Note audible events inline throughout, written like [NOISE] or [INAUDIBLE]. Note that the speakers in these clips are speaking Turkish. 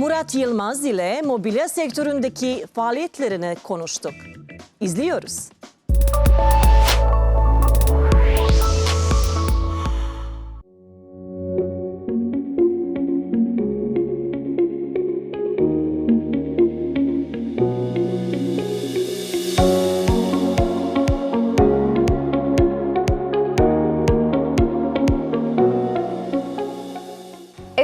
Murat Yılmaz ile mobilya sektöründeki faaliyetlerini konuştuk. İzliyoruz.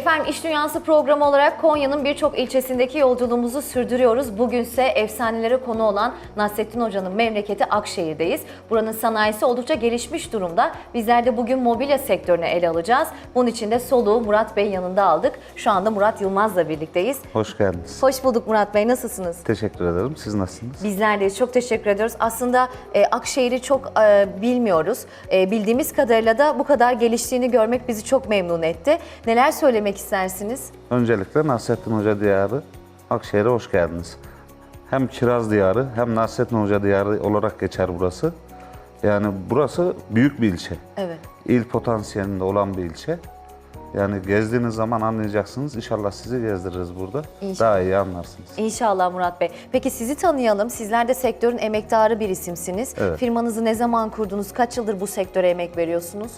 Efendim İş Dünyası programı olarak Konya'nın birçok ilçesindeki yolculuğumuzu sürdürüyoruz. Bugünse efsanelere konu olan Nasrettin Hoca'nın memleketi Akşehir'deyiz. Buranın sanayisi oldukça gelişmiş durumda. Bizler de bugün mobilya sektörünü ele alacağız. Bunun için de soluğu Murat Bey yanında aldık. Şu anda Murat Yılmaz'la birlikteyiz. Hoş geldiniz. Hoş bulduk Murat Bey, nasılsınız? Teşekkür ederim. Siz nasılsınız? Bizler deyiz. Çok teşekkür ediyoruz. Aslında e, Akşehir'i çok e, bilmiyoruz. E, bildiğimiz kadarıyla da bu kadar geliştiğini görmek bizi çok memnun etti. Neler söylemek istersiniz? Öncelikle Nasrettin Hoca Diyarı Akşehir'e hoş geldiniz. Hem Kiraz Diyarı hem Nasrettin Hoca Diyarı olarak geçer burası. Yani burası büyük bir ilçe. Evet. İl potansiyelinde olan bir ilçe. Yani gezdiğiniz zaman anlayacaksınız. İnşallah sizi gezdiririz burada. İnşallah. Daha iyi anlarsınız. İnşallah Murat Bey. Peki sizi tanıyalım. Sizler de sektörün emektarı bir isimsiniz. Evet. Firmanızı ne zaman kurdunuz? Kaç yıldır bu sektöre emek veriyorsunuz?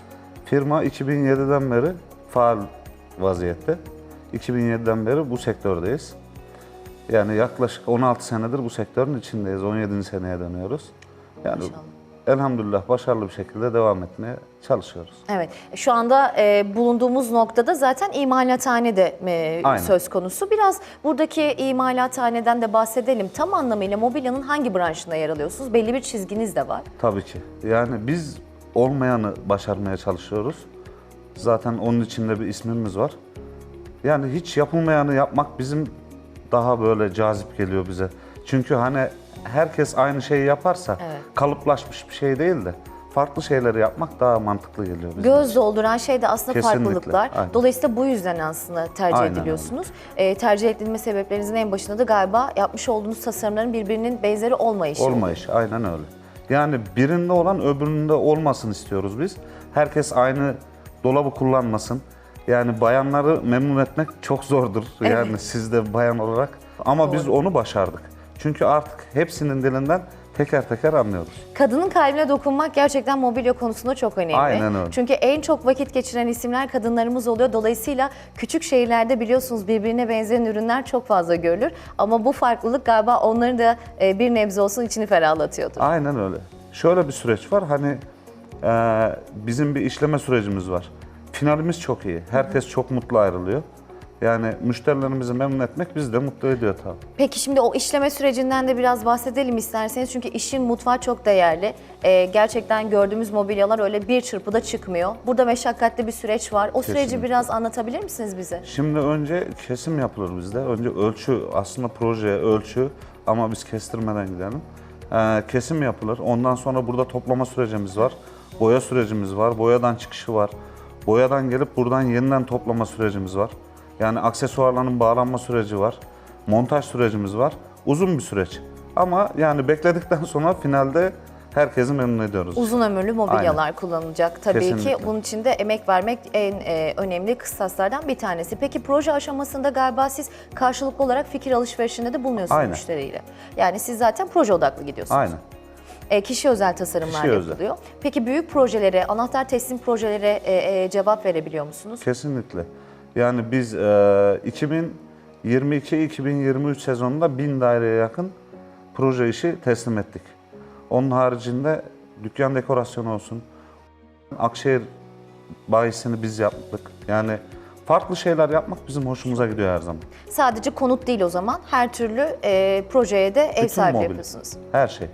Firma 2007'den beri faal vaziyette. 2007'den beri bu sektördeyiz. Yani yaklaşık 16 senedir bu sektörün içindeyiz. 17. seneye dönüyoruz. Yani İnşallah. elhamdülillah başarılı bir şekilde devam etmeye çalışıyoruz. Evet. Şu anda e, bulunduğumuz noktada zaten imalathane de e, Aynen. söz konusu. Biraz buradaki imalathaneden de bahsedelim. Tam anlamıyla mobilyanın hangi branşında yer alıyorsunuz? Belli bir çizginiz de var. Tabii ki. Yani biz olmayanı başarmaya çalışıyoruz. Zaten onun içinde bir ismimiz var. Yani hiç yapılmayanı yapmak bizim daha böyle cazip geliyor bize. Çünkü hani herkes aynı şeyi yaparsa Evet. kalıplaşmış bir şey değil de farklı şeyleri yapmak daha mantıklı geliyor bize. Göz dolduran şey de aslında Kesinlikle, farklılıklar. aynen. Dolayısıyla bu yüzden aslında tercih Aynen ediliyorsunuz. E, tercih edilme sebeplerinizin en başında da galiba yapmış olduğunuz tasarımların birbirinin benzeri olmayışı. Olmayış, aynen öyle. Yani birinde olan öbüründe olmasın istiyoruz biz. Herkes aynı dolabı kullanmasın. Yani bayanları memnun etmek çok zordur. Yani Evet. siz de bayan olarak. Ama biz onu başardık. Çünkü artık hepsinin dilinden teker teker anlıyoruz. Kadının kalbine dokunmak gerçekten mobilya konusunda çok önemli. Aynen öyle. Çünkü en çok vakit geçiren isimler kadınlarımız oluyor. Dolayısıyla küçük şehirlerde biliyorsunuz birbirine benzeyen ürünler çok fazla görülür. Ama bu farklılık galiba onların da e, bir nebze olsun içini ferahlatıyordur. Aynen öyle. Şöyle bir süreç var. Hani e, bizim bir işleme sürecimiz var. Finalimiz çok iyi. Herkes çok mutlu ayrılıyor. Yani müşterilerimizi memnun etmek bizi de mutlu ediyor tabii. Peki şimdi o işleme sürecinden de biraz bahsedelim isterseniz. Çünkü işin mutfağı çok değerli. Ee, gerçekten gördüğümüz mobilyalar öyle bir çırpıda çıkmıyor. Burada meşakkatli bir süreç var. O süreci Kesinlikle. biraz anlatabilir misiniz bize? Şimdi önce kesim yapılır bizde. Önce ölçü, aslında projeye ölçü ama biz kestirmeden gidelim. Ee, kesim yapılır. Ondan sonra burada toplama sürecimiz var. Boya sürecimiz var. Boyadan çıkışı var. Boyadan gelip buradan yeniden toplama sürecimiz var. Yani aksesuarların bağlanma süreci var. Montaj sürecimiz var. Uzun bir süreç. Ama yani bekledikten [LAUGHS] sonra finalde herkesi memnun ediyoruz. Uzun ömürlü mobilyalar kullanılacak tabii ki. Kesinlikle. Bunun için de emek vermek en e, önemli kıstaslardan bir tanesi. Peki proje aşamasında galiba siz karşılıklı olarak fikir alışverişinde de bulunuyorsunuz Aynen. müşteriyle. Yani siz zaten proje odaklı gidiyorsunuz. Aynen. E, kişi özel tasarımlar Kişi özel. yapılıyor. Peki büyük projelere, anahtar teslim projelere e, e, cevap verebiliyor musunuz? Kesinlikle. Yani biz e, 2022-2023 sezonunda 1000 daireye yakın proje işi teslim ettik. Onun haricinde dükkan dekorasyonu olsun, Akşehir bayisini biz yaptık. Yani farklı şeyler yapmak bizim hoşumuza gidiyor her zaman. Sadece konut değil o zaman. Her türlü e, projeye de ev Bütün sahibi mobilya. yapıyorsunuz. Her şey.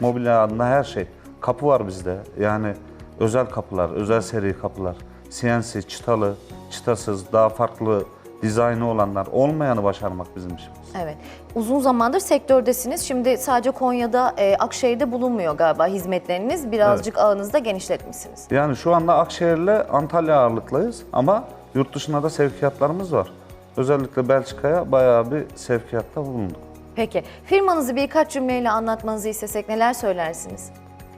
Mobilya adına her şey. Kapı var bizde. Yani özel kapılar, özel seri kapılar. CNC, çıtalı, çıtasız, daha farklı dizaynı olanlar. Olmayanı başarmak bizim işimiz. Evet. Uzun zamandır sektördesiniz. Şimdi sadece Konya'da, e, Akşehir'de bulunmuyor galiba hizmetleriniz. Birazcık ağınızı da genişletmişsiniz. Yani şu anda Akşehir'le Antalya ağırlıklıyız ama yurt dışına da sevkiyatlarımız var. Özellikle Belçika'ya bayağı bir sevkiyatta bulunduk. Peki, firmanızı birkaç cümleyle anlatmanızı istesek neler söylersiniz?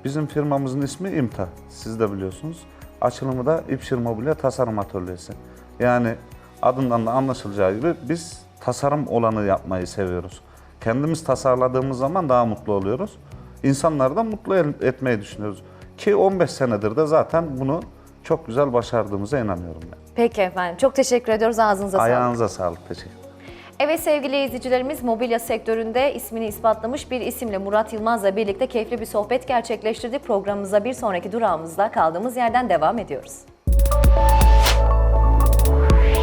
Bizim firmamızın ismi İMTA. Siz de biliyorsunuz. Açılımı da İpşir Mobilya Tasarım Atölyesi. Yani adından da anlaşılacağı gibi biz tasarım olanı yapmayı seviyoruz. Kendimiz tasarladığımız zaman daha mutlu oluyoruz. İnsanları da mutlu etmeyi düşünüyoruz. Ki 15 senedir de zaten bunu çok güzel başardığımıza inanıyorum ben. Peki efendim. Çok teşekkür ediyoruz. Ağzınıza sağlık. Ayağınıza sağlık. Teşekkür. Evet sevgili izleyicilerimiz mobilya sektöründe ismini ispatlamış bir isimle Murat Yılmaz'la birlikte keyifli bir sohbet gerçekleştirdik. Programımıza bir sonraki durağımızda kaldığımız yerden devam ediyoruz.